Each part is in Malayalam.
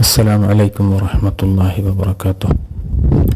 السلام عليكم ورحمة الله وبركاته.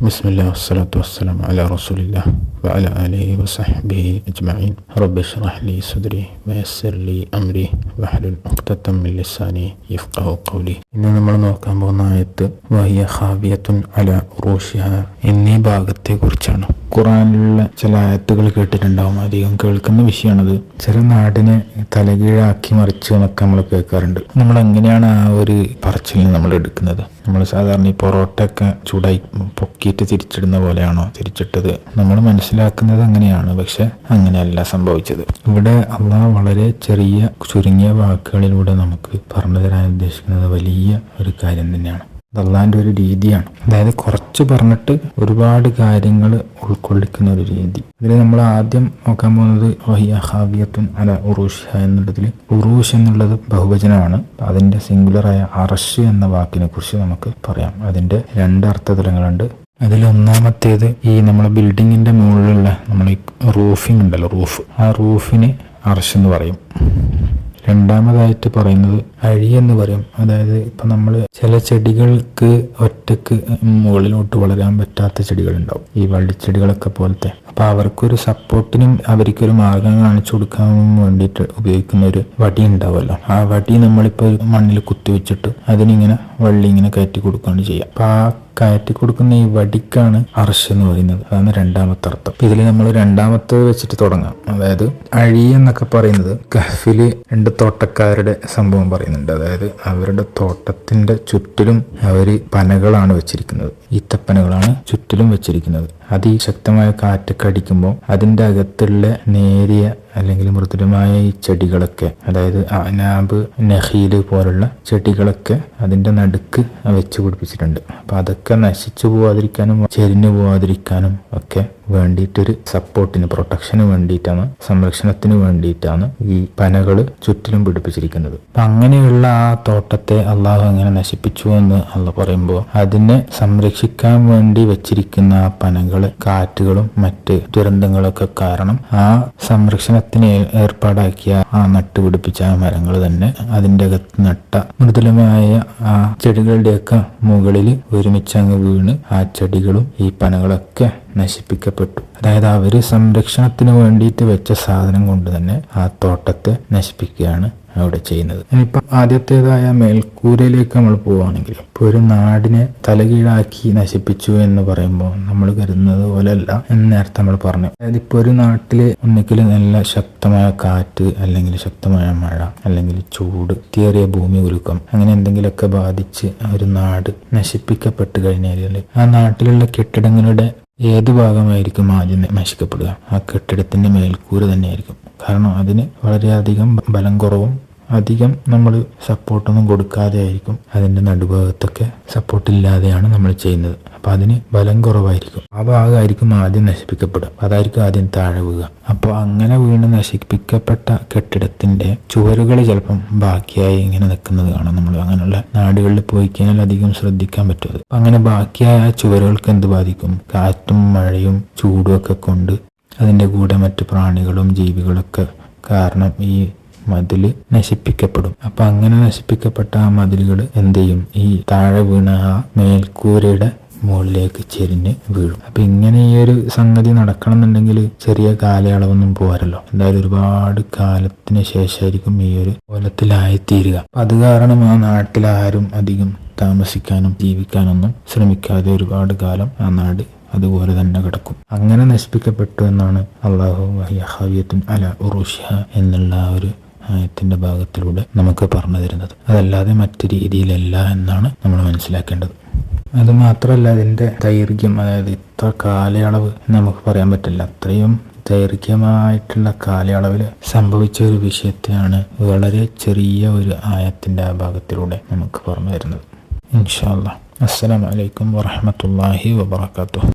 بسم الله والصلاة والسلام على رسول الله وعلى آله وصحبه أجمعين. رب اشرح لي صدري ويسر لي أمري واحلل عقدة من لساني يفقه قولي. إننا نمر نوكا بغنايت وهي خابية على عروشها എന്നീ ഭാഗത്തെ കുറിച്ചാണ് ഖുറാനിലുള്ള ചില ആയത്തുകൾ കേട്ടിട്ടുണ്ടാവും. അധികം കേൾക്കുന്ന വിഷയമാണത്. ചില നാടിനെ തലകീഴാക്കി മറിച്ച് എന്നൊക്കെ നമ്മൾ കേൾക്കാറുണ്ട്. നമ്മൾ എങ്ങനെയാണ് ആ ഒരു പറച്ചിൽ നമ്മൾ എടുക്കുന്നത്? നമ്മൾ സാധാരണ ഈ പൊറോട്ടയൊക്കെ ചൂടായി പൊക്കിയിട്ട് തിരിച്ചിടുന്ന പോലെയാണോ തിരിച്ചിട്ടത്? നമ്മൾ മനസ്സിലാക്കുന്നത് അങ്ങനെയാണ് പക്ഷെ അങ്ങനെയല്ല സംഭവിച്ചത്. ഇവിടെ അള്ളാഹ് വളരെ ചെറിയ ചുരുങ്ങിയ വാക്കുകളിലൂടെ നമുക്ക് പറഞ്ഞു തരാൻ ഉദ്ദേശിക്കുന്നത് വലിയ ഒരു കാര്യം തന്നെയാണ്. അത് അള്ളാഹിന്റെ ഒരു രീതിയാണ്. അതായത് കുറച്ച് പറഞ്ഞിട്ട് ഒരുപാട് കാര്യങ്ങൾ ഉൾക്കൊള്ളിക്കുന്ന ഒരു രീതി. ഇതിൽ നമ്മൾ ആദ്യം നോക്കാൻ പോകുന്നത് വഹിയ ഹാവിയത്തുൻ അല ഉറൂഷ എന്നുള്ളതിൽ. ഉറൂഷ് എന്നുള്ളത് ബഹുവചനമാണ്. അതിന്റെ സിംഗുലറായ അറഷ് എന്ന വാക്കിനെ കുറിച്ച് നമുക്ക് പറയാം. അതിന്റെ രണ്ട് അർത്ഥതലങ്ങളുണ്ട്. അതിൽ ഒന്നാമത്തേത് ഈ നമ്മളെ ബിൽഡിങ്ങിന്റെ മുകളിലുള്ള നമ്മൾ ഈ റൂഫിംഗ് ഉണ്ടല്ലോ റൂഫ്. ആ റൂഫിന് അറഷ് എന്ന് പറയും. രണ്ടാമതായിട്ട് പറയുന്നത് അഴി എന്ന് പറയും. അതായത് ഇപ്പം നമ്മൾ ചില ചെടികൾക്ക് ഒറ്റയ്ക്ക് മുകളിലോട്ട് വളരാൻ പറ്റാത്ത ചെടികളുണ്ടാവും. ഈ വള്ളിച്ചെടികളൊക്കെ പോലത്തെ. അപ്പോൾ അവർക്കൊരു സപ്പോർട്ടിനും അവർക്കൊരു മാർഗം കാണിച്ചു കൊടുക്കാൻ വേണ്ടിയിട്ട് ഉപയോഗിക്കുന്ന ഒരു വടി ഉണ്ടാവുമല്ലോ. ആ വടി നമ്മളിപ്പോൾ മണ്ണിൽ കുത്തിവെച്ചിട്ട് അതിനിങ്ങനെ വള്ളി ഇങ്ങനെ കയറ്റി കൊടുക്കുകയാണ് ചെയ്യുക. അപ്പോൾ ആ കയറ്റി കൊടുക്കുന്ന ഈ വടിക്കാണ് അർഷ് എന്ന് പറയുന്നത്. അതാണ് രണ്ടാമത്തെ അർത്ഥം. ഇതിൽ നമ്മൾ രണ്ടാമത്തെ വെച്ചിട്ട് തുടങ്ങാം. അതായത് അഴി എന്നൊക്കെ പറയുന്നത് കഹ്ഫിൽ രണ്ട് തോട്ടക്കാരുടെ സംഭവം പറയുന്നുണ്ട് അതായത് അവരുടെ തോട്ടത്തിന്റെ ചുറ്റിലും അവർ പനകളാണ് വെച്ചിരിക്കുന്നത്. ഈത്തപ്പനകളാണ് ചുറ്റിലും വെച്ചിരിക്കുന്നത്. അതിശക്തമായ കാറ്റൊക്കെ അടിക്കുമ്പോൾ അതിന്റെ അകത്തുള്ള നേരിയ അല്ലെങ്കിൽ മൃദുലമായ ഈ ചെടികളൊക്കെ അതായത് അനാബ് നഹീൽ പോലുള്ള ചെടികളൊക്കെ അതിന്റെ നടുക്ക് വെച്ച് പിടിപ്പിച്ചിട്ടുണ്ട്. അപ്പോൾ അതൊക്കെ നശിച്ചു പോവാതിരിക്കാനും ചെരിഞ്ഞു പോവാതിരിക്കാനും ഒക്കെ വേണ്ടിയിട്ടൊരു സപ്പോർട്ടിന് പ്രൊട്ടക്ഷന് വേണ്ടിയിട്ടാണ് സംരക്ഷണത്തിന് വേണ്ടിയിട്ടാണ് ഈ പനകൾ ചുറ്റിലും പിടിപ്പിച്ചിരിക്കുന്നത്. അപ്പം അങ്ങനെയുള്ള ആ തോട്ടത്തെ അള്ളാഹു അങ്ങനെ നശിപ്പിച്ചു എന്ന് അള്ള പറയുമ്പോൾ അതിനെ സംരക്ഷിക്കാൻ വേണ്ടി വെച്ചിരിക്കുന്ന ആ പനകൾ കാറ്റുകളും മറ്റ് ദുരന്തങ്ങളൊക്കെ കാരണം ആ സംരക്ഷണത്തിന് ഏർപ്പാടാക്കിയ ആ നട്ടുപിടിപ്പിച്ച ആ മരങ്ങൾ തന്നെ അതിന്റെ അകത്ത് നട്ട മൃദുലമായ ആ ചെടികളുടെയൊക്കെ മുകളിൽ ഒരുമിച്ച് അങ്ങ് വീണ് ആ ചെടികളും ഈ പനകളൊക്കെ നശിപ്പിക്കപ്പെട്ടു. അതായത് അവർ സംരക്ഷണത്തിന് വേണ്ടിയിട്ട് വെച്ച സാധനം കൊണ്ട് തന്നെ ആ തോട്ടത്തെ നശിപ്പിക്കുകയാണ് അവിടെ ചെയ്യുന്നത്. ഇപ്പം ആദ്യത്തേതായ മേൽക്കൂരയിലേക്ക് നമ്മൾ പോവുകയാണെങ്കിൽ ഇപ്പോൾ ഒരു നാടിനെ തലകീഴാക്കി നശിപ്പിച്ചു എന്ന് പറയുമ്പോൾ നമ്മൾ കരുതുന്നത് പോലെയല്ല എന്ന് നേരത്തെ നമ്മൾ പറഞ്ഞു. അതായത് ഇപ്പോൾ ഒരു നാട്ടിൽ ഒന്നിക്കൽ നല്ല ശക്തമായ കാറ്റ് അല്ലെങ്കിൽ ശക്തമായ മഴ അല്ലെങ്കിൽ ചൂട് തീറിയ ഭൂമി ഉരുക്കം അങ്ങനെ എന്തെങ്കിലുമൊക്കെ ബാധിച്ച് ഒരു നാട് നശിപ്പിക്കപ്പെട്ട് കഴിഞ്ഞാൽ ആ നാട്ടിലുള്ള കെട്ടിടങ്ങളുടെ ഏത് ഭാഗമായിരിക്കും ആദ്യം നശിക്കപ്പെടുക? ആ കെട്ടിടത്തിന്റെ മേൽക്കൂര തന്നെയായിരിക്കും. കാരണം അതിന് വളരെയധികം ബലം കുറവും അധികം നമ്മൾ സപ്പോർട്ടൊന്നും കൊടുക്കാതെ ആയിരിക്കും അതിന്റെ നടുഭാഗത്തൊക്കെ സപ്പോർട്ടില്ലാതെയാണ് നമ്മൾ ചെയ്യുന്നത്. അപ്പം അതിന് ബലം കുറവായിരിക്കും. ആ ഭാഗമായിരിക്കും ആദ്യം നശിപ്പിക്കപ്പെടുക. അതായിരിക്കും ആദ്യം താഴെ അപ്പോൾ അങ്ങനെ വീണ് നശിപ്പിക്കപ്പെട്ട കെട്ടിടത്തിന്റെ ചുവരുകൾ ചിലപ്പം ബാക്കിയായി ഇങ്ങനെ നിൽക്കുന്നത് കാണാം നമ്മൾ അങ്ങനെയുള്ള നാടുകളിൽ പോയി കഴിഞ്ഞാൽ അധികം ശ്രദ്ധിക്കാൻ പറ്റും അപ്പം അങ്ങനെ ബാക്കിയായ ചുവരുകൾക്ക് എന്ത് ബാധിക്കും? കാറ്റും മഴയും ചൂടും ഒക്കെ കൊണ്ട് അതിന്റെ കൂടെ മറ്റു പ്രാണികളും ജീവികളൊക്കെ കാരണം ഈ മതിൽ നശിപ്പിക്കപ്പെടും. അപ്പൊ അങ്ങനെ നശിപ്പിക്കപ്പെട്ട ആ മതിലുകൾ എന്ത് ചെയ്യും? ഈ താഴെ വീണ ആ മേൽക്കൂരയുടെ മുകളിലേക്ക് ചെരിഞ്ഞ് വീഴും. അപ്പൊ ഇങ്ങനെ ഈ ഒരു സംഗതി നടക്കണം എന്നുണ്ടെങ്കിൽ ചെറിയ കാലയളവൊന്നും പോരല്ലോ. എന്തായാലും ഒരുപാട് കാലത്തിന് ശേഷമായിരിക്കും ഈ ഒരു കോലത്തിലായിത്തീരുക. അപ്പൊ അത് കാരണം ആ നാട്ടിലാരും അധികം താമസിക്കാനും ജീവിക്കാനൊന്നും ശ്രമിക്കാതെ ഒരുപാട് കാലം ആ നാട് അതുപോലെ തന്നെ കിടക്കും. അങ്ങനെ നശിപ്പിക്കപ്പെട്ടു എന്നാണ് അള്ളാഹു ഹവിയത്തുൻ അല ഉറുഷ്യ എന്നുള്ള ഒരു ആയത്തിന്റെ ഭാഗത്തിലൂടെ നമുക്ക് പറഞ്ഞു തരുന്നത്. അതല്ലാതെ മറ്റു രീതിയിലല്ല എന്നാണ് നമ്മൾ മനസ്സിലാക്കേണ്ടത്. അത് മാത്രമല്ല അതിന്റെ ദൈർഘ്യം അതായത് ഇത്ര കാലയളവ് നമുക്ക് പറയാൻ പറ്റില്ല. അത്രയും ദൈർഘ്യമായിട്ടുള്ള കാലയളവിൽ സംഭവിച്ച ഒരു വിഷയത്തെയാണ് വളരെ ചെറിയ ഒരു ആയത്തിന്റെ ആ ഭാഗത്തിലൂടെ നമുക്ക് പറഞ്ഞു തരുന്നത്. ഇൻഷാല്ല അസ്സലാമലൈക്കും വാഹമത്തല്ലാഹി വബർക്കാത്തു